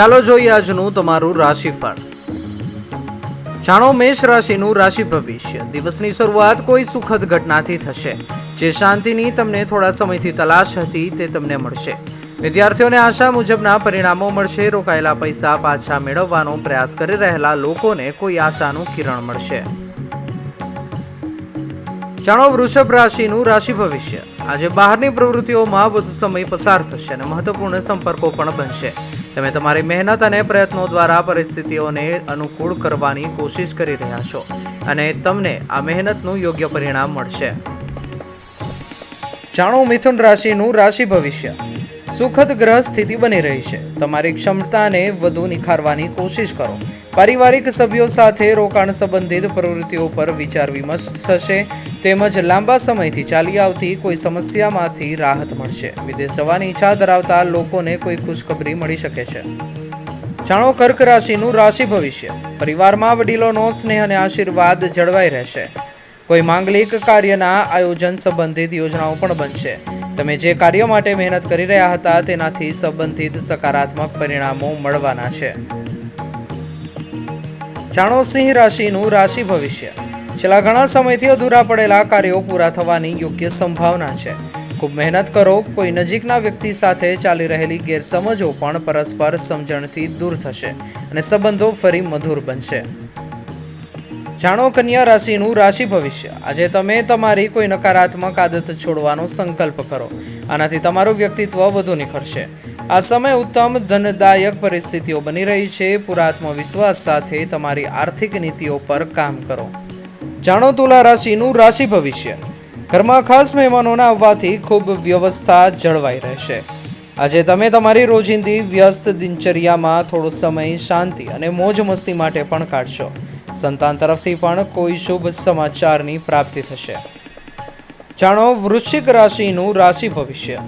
ચાલો જોઈએ આજનું તમારું રાશિફળ. જાણો, મેષ રાશિનું રાશિ ભવિષ્ય. દિવસની શરૂઆત કોઈ સુખદ ઘટનાથી થશે. જે શાંતિની તમને થોડા સમયથી તલાશ હતી તે તમને મળશે. વિદ્યાર્થીઓને આશા મુજબના પરિણામો મળશે. રોકાયેલા પૈસા પાછા મેળવવાનો પ્રયાસ કરી રહેલા લોકોને કોઈ આશાનું કિરણ મળશે. જાણો, વૃષભ રાશિનું રાશિ ભવિષ્ય. આજે બહારની પ્રવૃત્તિઓમાં વધુ સમય પસાર થશે અને મહત્વપૂર્ણ સંપર્કો પણ બનશે. તમે તમારી મહેનત અને પ્રયત્નો દ્વારા પરિસ્થિતિઓને અનુકૂળ કરવાની કોશિશ કરી રહ્યા છો અને તમને આ મહેનતનું યોગ્ય પરિણામ મળશે. જાણો, મિથુન રાશિનું રાશિ ભવિષ્ય. સુખદ ગ્રહ સ્થિતિ બની રહી છે. તમારી ક્ષમતાને વધુ નિખારવાની કોશિશ કરો. પારિવારિક સભ્યો સાથે રોકાણ સંબંધિત પ્રવૃત્તિઓ પર વિચાર વિમર્શ થશે તેમજ લાંબા સમયથી ચાલી આવતી કોઈ સમસ્યામાંથી રાહત મળશે. વિદેશ જવાની ઈચ્છા ધરાવતા લોકોને કોઈ ખુશખબરી મળી શકે છે. જાણો, કર્ક રાશિનું રાશિ ભવિષ્ય. પરિવારમાં વડીલોનો સ્નેહ અને આશીર્વાદ જળવાઈ રહેશે. કોઈ માંગલિક કાર્યના આયોજન સંબંધિત યોજનાઓ પણ બનશે. તમે જે કાર્ય માટે મહેનત કરી રહ્યા હતા, તેનાથી સંબંધિત સકારાત્મક પરિણામો મળવાના છે. જાણો સિંહ રાશિનું રાશિ ભવિષ્ય. છેલ્લા ઘણા સમયથી અધૂરા પડેલા કાર્યો પૂરા થવાની યોગ્ય સંભાવના છે. ખૂબ મહેનત કરો, કોઈ નજીકના વ્યક્તિ સાથે ચાલી રહેલી ગેરસમજો પણ પરસ્પર સમજણથી દૂર થશે અને સંબંધો ફરી મધુર બનશે. જાણો કન્યા રાશિનું રાશિ ભવિષ્ય. આજે તમે તમારી કોઈ નકારાત્મક આદત છોડવાનો સંકલ્પ કરો. આનાથી તમારું વ્યક્તિત્વ વધુ નિખરશે. આ સમય ઉત્તમ ધનદાયક પરિસ્થિતિઓ બની રહી છે. પૂરા આત્મવિશ્વાસ સાથે તમારી આર્થિક નીતિઓ પર કામ કરો. જાણો તુલા રાશિનું રાશિ ભવિષ્ય. ઘરમાં ખાસ મહેમાનોના આવવાથી ખૂબ વ્યવસ્થા જળવાઈ રહેશે. આજે તમે તમારી રોજિંદી વ્યસ્ત દિનચર્યામાં થોડો સમય શાંતિ અને મોજ મસ્તી માટે પણ કાઢશો. સંતાન તરફથી પણ કોઈ શુભ સમાચારની પ્રાપ્તિ થશે. જાણો, વૃશ્ચિક રાશિનું રાશિ ભવિષ્ય.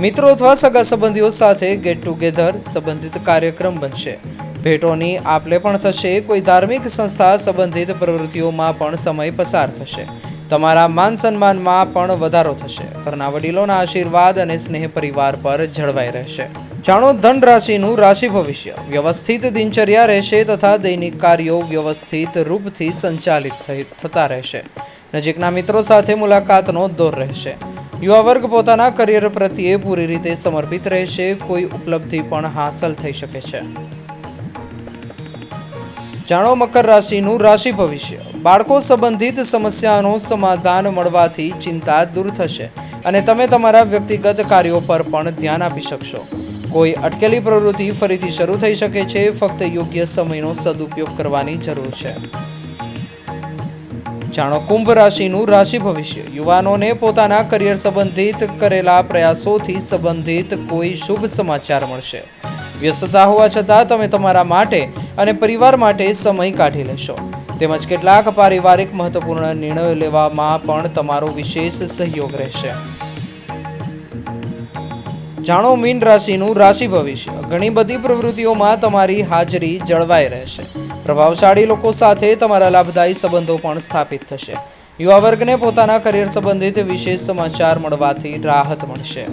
મિત્રો અથવા સગા સંબંધીઓ સાથે ગેટ ટુગેધર સંબંધિત કાર્યક્રમ બનશે. ભેટોની આપલે પણ થશે, કોઈ ધાર્મિક સંસ્થા સંબંધિત પ્રવૃત્તિઓમાં પણ સમય પસાર થશે. તમારા માન સન્માનમાં પણ વધારો થશે. ઘરના વડીલોના આશીર્વાદ અને સ્નેહ પરિવાર પર જળવાઈ રહેશે. જાણો ધન રાશિનું રાશિ ભવિષ્ય. વ્યવસ્થિત દિનચર્યા રહેશે તથા દૈનિક કાર્યો વ્યવસ્થિત રૂપથી સંચાલિત થતા રહેશે. નજીકના મિત્રો સાથે મુલાકાતનો દોર રહેશે. યુવા વર્ગ પોતાના કરિયર પ્રત્યે પૂરી રીતે સમર્પિત રહેશે. કોઈ ઉપલબ્ધિ પણ હાંસલ થઈ શકે છે. જાણો, મકર રાશિનું રાશિ ભવિષ્ય. બાળકો સંબંધિત સમસ્યાનું સમાધાન મળવાથી ચિંતા દૂર થશે અને તમે તમારા વ્યક્તિગત કાર્યો પર પણ ધ્યાન આપી શકશો. કોઈ અટકેલી પ્રવૃત્તિ ફરીથી શરૂ થઈ શકે છે, ફક્ત યોગ્ય સમયનો સદુપયોગ કરવાની જરૂર છે. જાણો, કુંભ રાશિનું રાશિ ભવિષ્ય. યુવાનોને પોતાના કરિયર સંબંધિત કરેલા પ્રયાસોથી સંબંધિત કોઈ શુભ સમાચાર મળશે. વ્યસ્તતા હોવા છતાં તમે તમારા માટે અને પરિવાર માટે સમય કાઢી લેશો. તેમજ કેટલાક પારિવારિક મહત્વપૂર્ણ નિર્ણયો લેવામાં પણ તમારો વિશેષ સહયોગ રહેશે. જાણો મીન રાશિનું રાશિ ભવિષ્ય. ઘણી બધી પ્રવૃત્તિઓમાં તમારી હાજરી જળવાઈ રહેશે. પ્રભાવશાળી લોકો સાથે તમારા લાભદાયી સંબંધો પણ સ્થાપિત થશે. યુવા વર્ગને પોતાના કરિયર સંબંધિત વિશેષ સમાચાર મળવાથી રાહત મળશે.